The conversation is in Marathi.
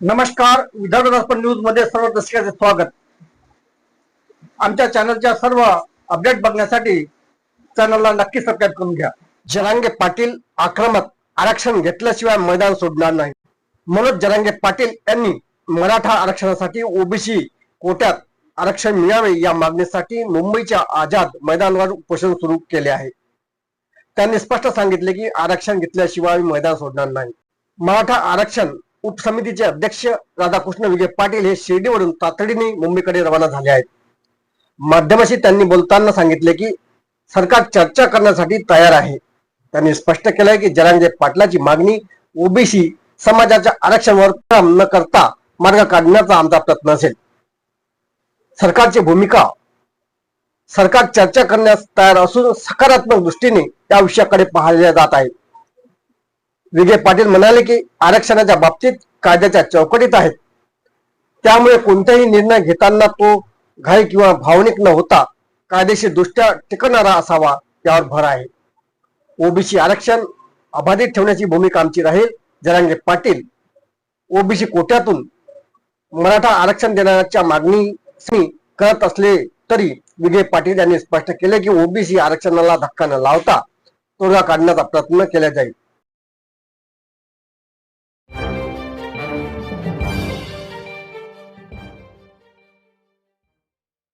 नमस्कार विदर्भ दर्पण न्यूजमध्ये सर्व दर्शकांचे स्वागत. आमच्या चॅनलच्या सर्व अपडेट बघण्यासाठी चॅनलला नक्की सबस्क्राईब करून घ्या. जरांगे पाटील आक्रमक आरक्षण घेतल्याशिवाय मैदान सोडणार नाही. मनोज जरांगे पाटील यांनी मराठा आरक्षणासाठी ओबीसी कोट्यात आरक्षण मिळावे या मागणीसाठी मुंबईच्या आझाद मैदानावर उपोषण सुरू केले आहे. त्यांनी स्पष्ट सांगितले की आरक्षण घेतल्याशिवाय मैदान सोडणार नाही. मराठा आरक्षण उपसमितीचे अध्यक्ष राधाकृष्ण विजय पाटील हे शिर्डीवरून तातडीने मुंबईकडे रवाना झाले आहेत. माध्यमाशी त्यांनी बोलताना सांगितले की सरकार चर्चा करण्यासाठी तयार आहे. त्यांनी स्पष्ट केलंय की जरांगे पाटलाची मागणी ओबीसी समाजाच्या आरक्षणावर काम न करता मार्ग काढण्याचा आमचा प्रयत्न असेल. सरकारची भूमिका सरकार चर्चा करण्यास तयार असून सकारात्मक दृष्टीने त्या विषयाकडे पाहिले जात आहे. विजय पाटील म्हणाले की आरक्षणाच्या बाबतीत कायद्याच्या चौकटीत आहेत. त्यामुळे कोणताही निर्णय घेताना तो घाई किंवा भावनिक न होता कायदेशीर दृष्ट्या टिकणारा असावा यावर भर आहे. ओबीसी आरक्षण अबाधित ठेवण्याची भूमिका आमची राहील. जरांगे पाटील ओबीसी कोट्यातून मराठा आरक्षण देण्याच्या मागणी करत असले तरी विजय पाटील यांनी स्पष्ट केले की ओबीसी आरक्षणाला धक्का न लावता तोडगा काढण्याचा प्रयत्न केला जाईल.